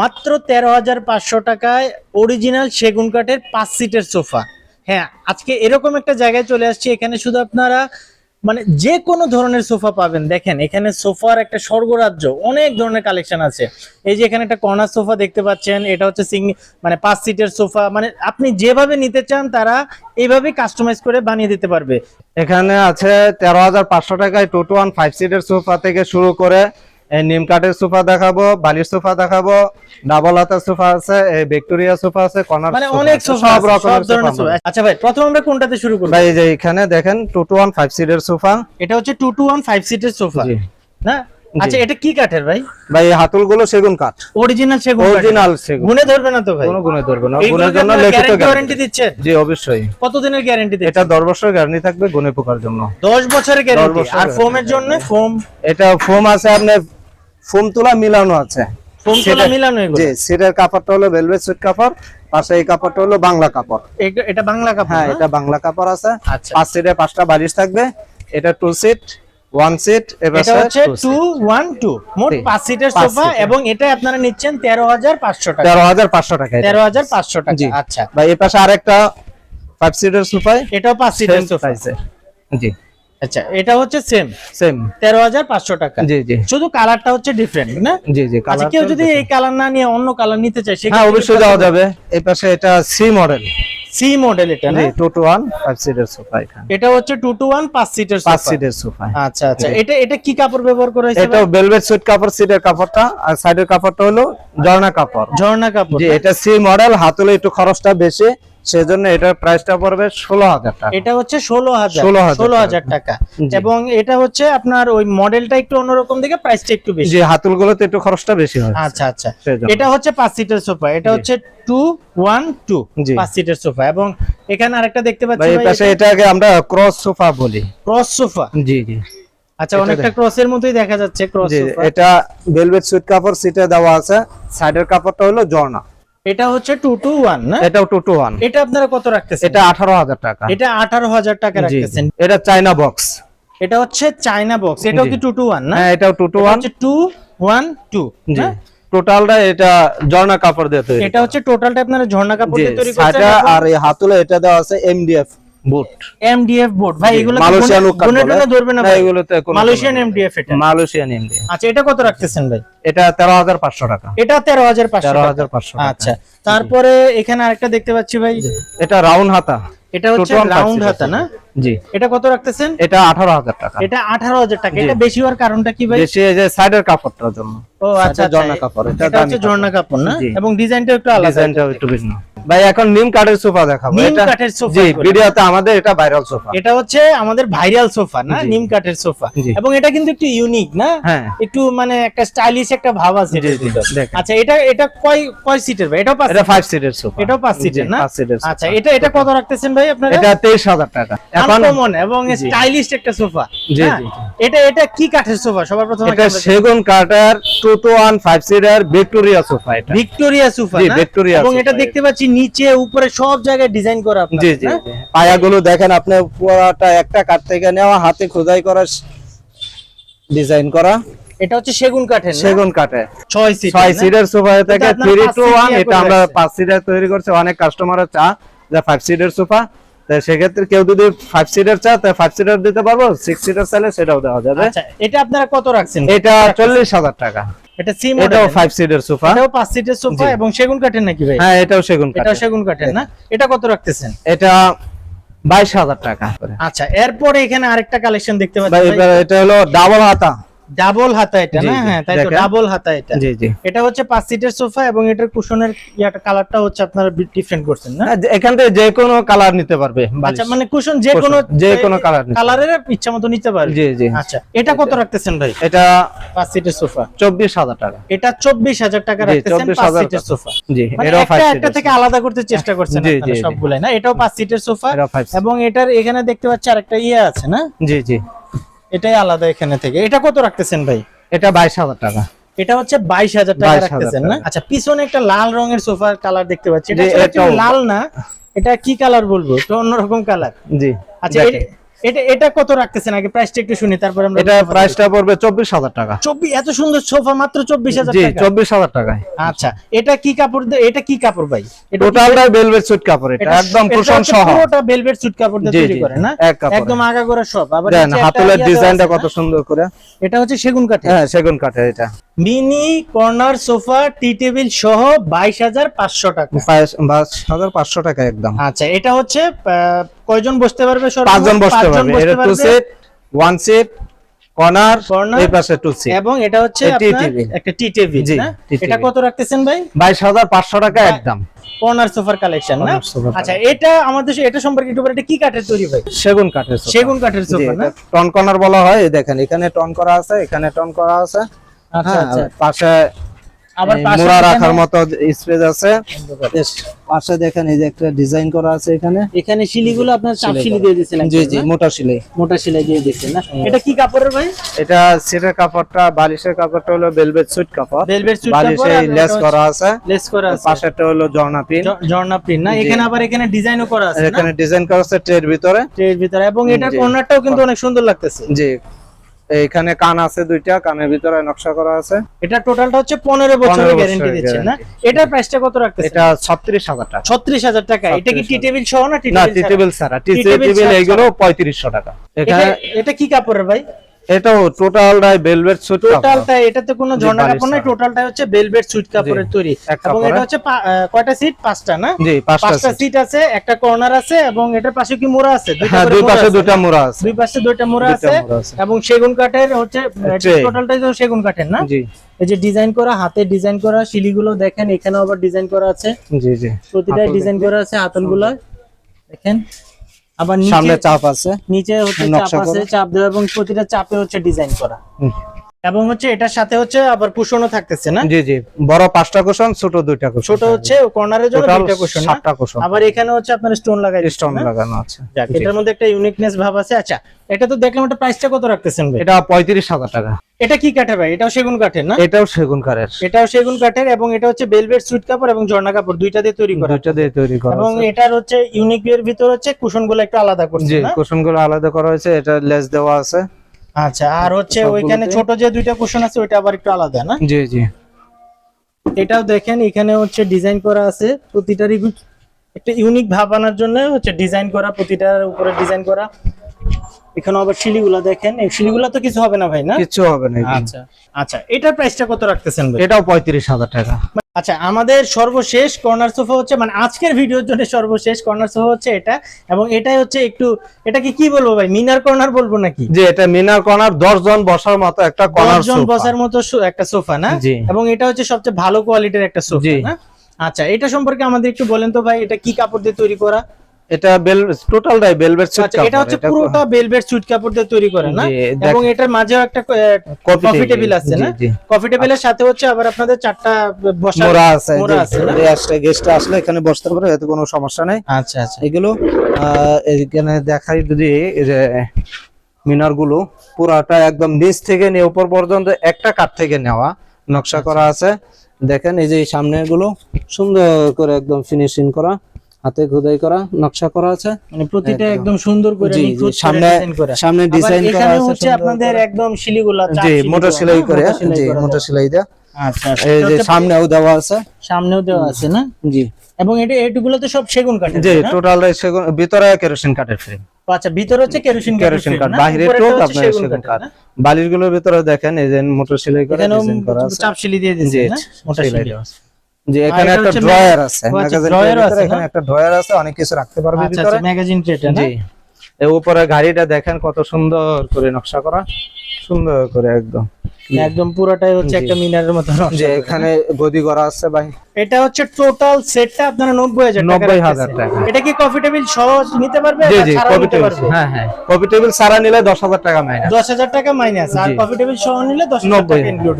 মাত্র তেরো হাজার পাঁচশো টাকায় অরিজিনাল সেগুন কাঠের পাঁচ সিটের সোফা। হ্যাঁ আজকে এরকম একটা জায়গায় চলে আসছি, এখানে শুধু আপনারা মানে যে কোনো ধরনের সোফা পাবেন। দেখেন, এখানে সোফার একটা স্বর্গরাজ্য, অনেক ধরনের কালেকশন আছে। এই যে এখানে একটা কর্নার সোফা দেখতে পাচ্ছেন, এটা হচ্ছে সিং মানে পাঁচ সিটের সোফা। মানে আপনি যেভাবে নিতে চান, তারা এইভাবে কাস্টমাইজ করে বানিয়ে দিতে পারবে। এখানে আছে তেরো হাজার পাঁচশো টাকায় টু টু ওয়ান ফাইভ সিটের সোফা থেকে শুরু করে নিম কাঠের সোফা দেখাবো বালির সোফা দেখাবো ডাবল হাতের সোফা আছে ভিক্টোরিয়া সোফা আছে কর্নার মানে অনেক সোফা সব রকমের সোফা আচ্ছা ভাই প্রথম আমরা কোনটাতে শুরু করব? ভাই এই যে এখানে দেখেন টু টু ওয়ান ফাইভ সিটের সোফা। এটা হচ্ছে টু টু ওয়ান ফাইভ সিটের সোফা। জি। না? আচ্ছা এটা কি কাঠের ভাই? ভাই এই হাতুলগুলো সেগুন কাঠ। অরিজিনাল সেগুন অরিজিনাল সেগুন। গুনে ধরবে না তো ভাই? কোনো গুণে ধরবে না। গুণের জন্য লিখিত গ্যারান্টি দিচ্ছেন? জি অবশ্যই। কতদিনের গ্যারান্টি এটা দিচ্ছেন? দশ বছর গ্যারান্টি থাকবে গুনে পোকার জন্য। 10 বছরের গ্যারান্টি আর ফোমের জন্য ফোম এটা ফোম আছে আপনার ফোম তুলা মিলানো আছে। ফোম তোলা মিলানো এগুলো? জি সিটের কাপড়টা হলো ভেলভেট সুইট কাপড় পাশে এই কাপড়টা হলো বাংলা কাপড়। এটা- বাংলা কাপড় হ্যাঁ এটা বাংলা কাপড় আছে। আচ্ছা। পাঁচ সিটে পাঁচটা বালিশ থাকবে। এটা টু সিট ওয়ান সিট এটা হচ্ছে মোট সিটের সোফা এবং এটা আপনারা নিচ্ছেন তেরো হাজার পাঁচশো টাকা। আচ্ছা। এই পাশে আরেকটা ফাইভ সিটের সোফায়। এটাও পাঁচ সিটের সোফা। জি। আচ্ছা এটা হচ্ছে সেম সেম তেরো হাজার পাঁচশো টাকা। জি জি। শুধু কালারটা হচ্ছে ডিফারেন্ট না? জি জি আচ্ছা কেউ যদি এই কালার না নিয়ে অন্য কালার নিতে চায় হ্যাঁ অবশ্যই যাওয়া যাবে। এই পাশে এটা সি মডেল সি মডেল এটা না? জি two two one five sofa এখানে। এটা হচ্ছে টু টু ওয়ান পাঁচ সিটের পাঁচ সোফা সিটের সোফা আচ্ছা আচ্ছা। এটা এটা কি কাপড় ব্যবহার করা হয়েছে এটা ভেলভেট সুইট কাপড় সিটের কাপড়টা। আর সাইডের কাপড়টা হলো ঝর্ণা কাপড়। ঝর্ণা কাপড় জি এটা সি মডেল হাতুলে একটু খরচটা বেশি। সেজন্য এটার প্রাইসটা পড়বে ষোলো হাজার টাকা। এটা হচ্ছে ষোলো হাজার। 16,000 ষোলো হাজার টাকা। এবং এটা হচ্ছে আপনার ওই মডেলটা একটু অন্যরকম দেখে প্রাইসটা একটু বেশি। যে হাতুলগুলোতে একটু খরচটা বেশি হয় আচ্ছা আচ্ছা। এটা হচ্ছে পাঁচ সিটের সোফা এটা হচ্ছে টু ওয়ান টু। পাঁচ সিটের সোফা এবং এখানে আরেকটা দেখতে ভাই পাচ্ছি পাশে এটাকে আমরা ক্রস সোফা বলি। ক্রস সোফা জি জি। আচ্ছা অনেকটা দেখ- ক্রসের মতোই দেখা যাচ্ছে ক্রস সোফা এটা ভেলভেট সুইট কাপড় সিটে দেওয়া আছে। সাইডের কাপড়টা হলো ঝর্ণা এটা হচ্ছে টু টু ওয়ান না? এটাও টু টু ওয়ান এটা আপনারা কত রাখতেছেন? এটা আঠারো হাজার টাকা। এটা আঠারো হাজার টাকা রাখতেছেন। এটা চাইনা বক্স এটা হচ্ছে চায়না বক্স এটাও। কি টু টু ওয়ান না? হ্যাঁ এটাও ওয়ান হচ্ছে টু ওয়ান টু জি। টোটালটা এটা ঝর্ণা কাপড় দিয়ে তৈরি এটা হচ্ছে টোটালটা আপনারা ঝর্ণা কাপড় দিয়ে তৈরি করছেন আর এই হাতুলে এটা দেওয়া আছে এমডিএফ বুট এমডিএফ বোর্ড ভাই এগুলো মালয়েশিয়ান। টুনে ধরবে না ভাই? এগুলোতে কোনো মালয়েশিয়ান এমডিএফ এটা। মালয়েশিয়ান এমডিএফ আচ্ছা এটা কত রাখতেছেন ভাই? এটা তেরো হাজার পাঁচশো টাকা। এটা তেরো হাজার পাঁচশো তেরো টাকা। হাজার পাঁচশো আচ্ছা তারপরে এখানে আরেকটা দেখতে পাচ্ছি ভাই। এটা রাউন্ড হাতা। এটা হচ্ছে রাউন্ড হাতা না? জি। এটা কত রাখতেছেন? এটা আঠারো হাজার টাকা। এটা আঠারো হাজার টাকা। এটা বেশি হওয়ার কারণটা কি ভাই? বেশি এই যে সাইডের কাপড়টার জন্য। ও আচ্ছা এটা ঝর্ণা কাপড়, এটা হচ্ছে ঝর্ণা কাপড়। না? এবং ডিজাইনটা একটু আলাদা। ডিজাইনটাও একটু ভিন্ন। ভাই এখন নিম কাঠের সোফা দেখাবো। নিম এটা কাঠের সোফা জি ভিডিওতে আমাদের এটা ভাইরাল সোফা। এটা হচ্ছে আমাদের ভাইরাল সোফা না? নিম কাঠের সোফা। এবং এটা কিন্তু একটু ইউনিক না? হ্যাঁ। একটু মানে একটা স্টাইলিশ একটা ভাব আছে। আচ্ছা এটা এটা কয় কয় সিটের ভাই? এটাও পাঁচ এটা ফাইভ সিটের সোফা। এটাও পাঁচ সিটের না? পাঁচ সিটের আচ্ছা এটা এটা কত রাখতেছেন ভাই আপনারা? এটা তেইশ হাজার টাকা। এখন আনকমন এবং স্টাইলিশ একটা সোফা জি? জি, এটা এটা কি কাঠের সোফা? সবার প্রথমে এটা সেগুন কাঠের two two one five seater Victoria sofa এটা। ভিক্টোরিয়া সোফা না? এবং এটা দেখতে পাচ্ছি নিচে উপরে সব জায়গায় ডিজাইন করা আপনার জি জি। পায়াগুলো দেখেন আপনি পুরোটা একটা কাঠ থেকে নেওয়া হাতে খোদাই করা ডিজাইন করা। এটা হচ্ছে সেগুন কাঠের সেগুন কাঠে ছয় সিট ছয় সিটের সোফা থেকে আপনারা থ্রি টু seat ওয়ান ইয়ে এটা আমরা রাখছেন। পাঁচ সিটার তৈরি করছি। অনেক কাস্টমারের চা যে ফাইভ সিটের সোফা তো সেক্ষেত্রে কেউ যদি ফাইভ সিটার চা তো ফাইভ সিটার দিতে পারব। সিক্স সিটার চাইলে সেটাও দেওয়া যাবে। আচ্ছা এটা আপনারা কত রাখছেন? এটা চল্লিশ হাজার টাকা। এটা সি এটাও সিটের সোফা এটাও পাঁচ সিটের সোফা এবং সেগুন কাঠের নাকি ভাই? হ্যাঁ এটাও সেগুন কাঠ এটাও সেগুন কাঠের না? এটা কত রাখতেছেন? এটা বাইশ হাজার টাকা আচ্ছা এরপরে এখানে আরেকটা কালেকশন দেখতে পাচ্ছি এটা হলো ডাবল হাতা। ডাবল হাতা এটা না? হ্যাঁ তাই তো ডাবল হাতা এটা। জি জি। এটা হচ্ছে সিটের সোফা এবং এটার কুশনের ইয়াটা কালারটা হচ্ছে আপনারা ডিফারেন্ট করছেন না? হ্যাঁ, এখান থেকে যে কোনো কালার নিতে পারবে আচ্ছা মানে কুশন যে কোনো যে কোনো নিতে কালারের ইচ্ছা মতো নিতে পারবে। জি জি। আচ্ছা এটা কত রাখতেছেন ভাই? এটা পাঁচ সিটের সোফা চব্বিশ হাজার টাকা। এটা চব্বিশ হাজার টাকা রাখতেছেন পাঁচ সিটের সোফা জি মানে একটা থেকে আলাদা করতে চেষ্টা করছেন জি, আপনারা জি, জি। সবগুলাই না? এটাও পাঁচ সিটের সোফা এটাও five seat। এবং এটার এখানে দেখতে পাচ্ছি আরেকটা ইয়ে আছে না? জি জি। এটাই আলাদা এখানে থেকে। এটা কত রাখতেছেন ভাই? এটা বাইশ হাজার টাকা। এটা হচ্ছে বাইশ হাজার টাকা রাখতেছেন না? আচ্ছা পিছনে একটা লাল রঙের সোফার কালার দেখতে পাচ্ছি। এটা লাল না এটা কি কালার বলব? এটা অন্যরকম কালার জি আচ্ছা এটা এটা কত রাখতেছেন? আগে প্রাইসটা একটু শুনি তারপরে আমরা এটা প্রাইসটা পড়বে চব্বিশ হাজার টাকা। চব্বিশ এত সুন্দর সোফা মাত্র চব্বিশ হাজার জি টাকা? চব্বিশ হাজার টাকায়। আচ্ছা এটা কি কাপড় এটা কি কাপড় ভাই? টোটালটাই ভেলভেট সুট কাপড় এটা একদম কুশন সহ। পুরোটা ভেলভেট সুট কাপড় দিয়ে তৈরি করে না। একদম আগাগোড়া সব। আবার হাতুলের ডিজাইনটা কত সুন্দর করে। এটা হচ্ছে সেগুন কাঠের। হ্যাঁ সেগুন কাঠের এটা। Mini corner sofa tea table সহ বাইশ হাজার পাঁচশো টাকা। বাইশ হাজার পাঁচশো টাকা একদম। আচ্ছা এটা হচ্ছে কয়জন বসতে পারবে পাঁচজন বসতে পারবে। এটা two seat one seat corner এই পাশে টু সিট এবং এটা হচ্ছে একটা টি টেবিল জি, এটা কত রাখতেছেন ভাই? বাইশ হাজার পাঁচশো টাকা একদম। কর্নার সোফার কালেকশন না? আচ্ছা এটা আমাদের এটা সম্পর্কে একটু এটা কি কাঠের তৈরি ভাই? সেগুন কাঠের। সেগুন কাঠের সোফা না? টন কর্নার বলা হয় দেখেন এখানে টন করা আছে এখানে টন করা আছে। হ্যাঁ, পাশে আবার এই পাশে মোড়া এখানে- রাখার মতো স্পেস আছে। পাশে দেখেন এই যে একটা ডিজাইন করা আছে এখানে। এখানে শিলিগুলো আপনার চাপ শিলি দিয়ে দিয়েছেন জি জি মোটা সিলাই মোটা সেলাই দিয়ে দিয়েছেন না? এটা কি কাপড়ের ভাই? এটা সিটের কাপড়টা বালিশের কাপড়টা হলো ভেলভেট সুইট কাপড়। ভেলভেট সুট বালিশে লেস করা আছে। লেস করা আছে। পাশেরটা হলো জর্না পিন জ- প্রিন্ট না? এখানে আবার এখানে ডিজাইনও করা আছে এখানে ডিজাইন করা আছে ট্রের ভিতরে। ট্রের ভিতরে। এবং এটার। কর্নারটাও কিন্তু অনেক সুন্দর লাগতেছে। জি। এখানে কান আছে দুইটা কানের ভিতরে নকশা করা আছে। এটা টোটালটা হচ্ছে পনেরো বছরের 15 গ্যারেন্টি দিচ্ছে দিচ্ছেন না? এটা এটার প্রাইসটা কত রাখতে এটা ছত্রিশ হাজার টাকা। ছত্রিশ হাজার টাকা। এটা কি টি টেবিল সহ না টি টেবিল সারা ছাড়া? টি টেবিল এগুলো এইগুলো পঁয়ত্রিশশো টাকা। এখানে এটা কি কাপড়ের ভাই? এটাও টোটালটাই ভেলভেট সুট টোটালটা এটাতে কোনো ঝর্ণা কাপড় নাই ছাড়া। টোটালটা হচ্ছে বেলভেট সুইট কাপড়ের তৈরি। এবং এটা হচ্ছে কয়টা সিট পাঁচটা না? জি পাঁচটা সিট আছে একটা কর্নার আছে এবং এটার পাশে কি মোড়া আছে? হ্যাঁ দুই পাশে না? মোড়া আছে। দুই পাশে দুইটা মোড়া আছে এবং সেগুন কাঠের হচ্ছে টোটালটাই তো সেগুন কাঠের না? জি। এই যে ডিজাইন করা হাতে ডিজাইন করা শিলিগুলো দেখেন এখানেও আবার ডিজাইন করা আছে। জি জি। প্রতিটাই ডিজাইন করা আছে হাতলগুলো দেখেন। আবার সামনে নিচে চাপ আছে। নিচে হচ্ছে চাপ আছে চাপ দেওয়া এবং প্রতিটা চাপে হচ্ছে ডিজাইন করা। এবং হচ্ছে এটার সাথে হচ্ছে আবার কুশনও থাকতেছে না? জি জি। বড় পাঁচটা কুশন ছোট দুইটা কুশন। ছোট হচ্ছে কর্নারের জন্য দুইটা কুশন সাতটা কুশন। আবার এখানে হচ্ছে আপনার স্টোন লাগাই স্টোন লাগানো আছে। যাক, এটার মধ্যে একটা ইউনিকনেস ভাব আছে। আচ্ছা এটা তো দেখলাম এটা প্রাইসটা কত রাখতেছেন ভাই? এটা পঁয়ত্রিশ হাজার টাকা। এটা কি কাঠের ভাই? এটাও সেগুন কাঠের না? এটাও সেগুন কাঠের। এটাও সেগুন কাঠের এবং এটা হচ্ছে বেলভেট সুইট কাপড় এবং ঝর্ণা কাপড় দুইটা দিয়ে তৈরি করা। দুইটা দিয়ে তৈরি করা এবং এটার হচ্ছে ইউনিক এর ভিতর হচ্ছে কুশনগুলো একটু আলাদা করছে জি না? কুশনগুলো আলাদা করা হয়েছে এটা লেস দেওয়া আছে। আচ্ছা আর হচ্ছে ওইখানে ছোট যে দুইটা কুশন আছে ওইটা আবার একটু আলাদা না? জি জি। এটাও দেখেন এখানে হচ্ছে ডিজাইন করা আছে প্রতিটারই একটা ইউনিক ভাব আনার জন্য হচ্ছে ডিজাইন করা প্রতিটার উপরে ডিজাইন করা। এখানে আবার শিলিগুলা দেখেন এই শিলিগুলা তো কিছু হবে না ভাই না? কিছু হবে না। আচ্ছা আচ্ছা এটার প্রাইসটা কত রাখতেছেন ভাই? এটাও পঁয়ত্রিশ হাজার টাকা। আচ্ছা আমাদের সর্বশেষ কর্নার সোফা হচ্ছে মানে আজকের ভিডিওর জন্য সর্বশেষ কর্নার সোফা হচ্ছে এটা এবং এটাই হচ্ছে একটু এটাকে কি বলব ভাই মিনার কর্নার বলব নাকি? যে এটা মিনার কর্নার দশ জন বসার মতো একটা কর্নার দশজন বসার মতো একটা সোফা না? এবং এটা হচ্ছে সবচেয়ে ভালো কোয়ালিটির একটা সোফা। না? আচ্ছা এটা সম্পর্কে আমাদের একটু বলেন তো ভাই এটা কি কাপড় দিয়ে তৈরি করা? এটা বেল টোটালটাই বেলভেট সুট আচ্ছা এটা হচ্ছে পুরোটা বেলভেট সুইট কাপড় দিয়ে তৈরি করে না? এবং এটার মাঝেও একটা কফি টেবিল আছে না। কফি টেবিলের সাথে হচ্ছে আবার আপনাদের চারটা বসার মোড়া আছে মোড়া আছে? গেস্ট আসলে এখানে বসতে পারে এতে কোনো সমস্যা নাই। আচ্ছা আচ্ছা। এগুলো এখানে দেখাই যদি যে মিনারগুলো পুরাটা একদম নিচ থেকে নিয়ে উপর পর্যন্ত একটা কাঠ থেকে নেওয়া নকশা করা আছে। দেখেন এই যে সামনে গুলো সুন্দর করে একদম ফিনিশিং করা। হাতে খোদাই করা নকশা করা আছে। মানে প্রতিটা একদম। সুন্দর করে সামনে- সামনে ডিজাইন করা আছে হচ্ছে আপনাদের একদম শিলিগুলা জি মোটর করা, সেলাই করে জি মোটর দেওয়া। সেলাই দেয়া। আচ্ছা আচ্ছা। এই যে সামনেও দেওয়া আছে। সামনেও দেওয়া আছে না? জি। এবং এটা এটুগুলো তো সব সেগুন কাঠের জি টোটাল সেগুন ভিতরে কেরোসিন কাঠের ফ্রেম আচ্ছা ভিতরে হচ্ছে কেরোসিন কেরোসিন কাঠ। উপরেরটা আপনার সেগুন কাঠ? বালিরগুলোর ভিতরে দেখেন এই যে মোটর সেলাই করে ডিজাইন করা আছে। চাপ দিয়ে দিয়েছে জি, না? মোটা সেলাই দেওয়া আছে। যে এখানে একটা ড্রয়ার আছে আচ্ছা, ম্যাগাজিন আছে, এখানে একটা ড্রয়ার আছে অনেক কিছু রাখতে পারবে আচ্ছা ভিতরে। আচ্ছা ম্যাগাজিন ট্রেটা জি। এই উপরে গাড়িটা দেখেন কত সুন্দর করে নকশা করা সুন্দর করে একদম একদম পুরোটাই হচ্ছে একটা মিনারের মতো যে এখানে গদি করা আছে ভাই। এটা হচ্ছে টোটাল সেটটা আপনারা নব্বই হাজার টাকা 90,000 টাকা। এটা কি কফি টেবিল সহজ নিতে পারবে জি জি টেবিল হ্যাঁ হ্যাঁ। কপি টেবিল সারা নিলে দশ হাজার টাকা মাইনাস দশ হাজার টাকা মাইনাস আর। কফি টেবিল সহ নিলে দশ হাজার নব্বই টাকা ইনক্লুড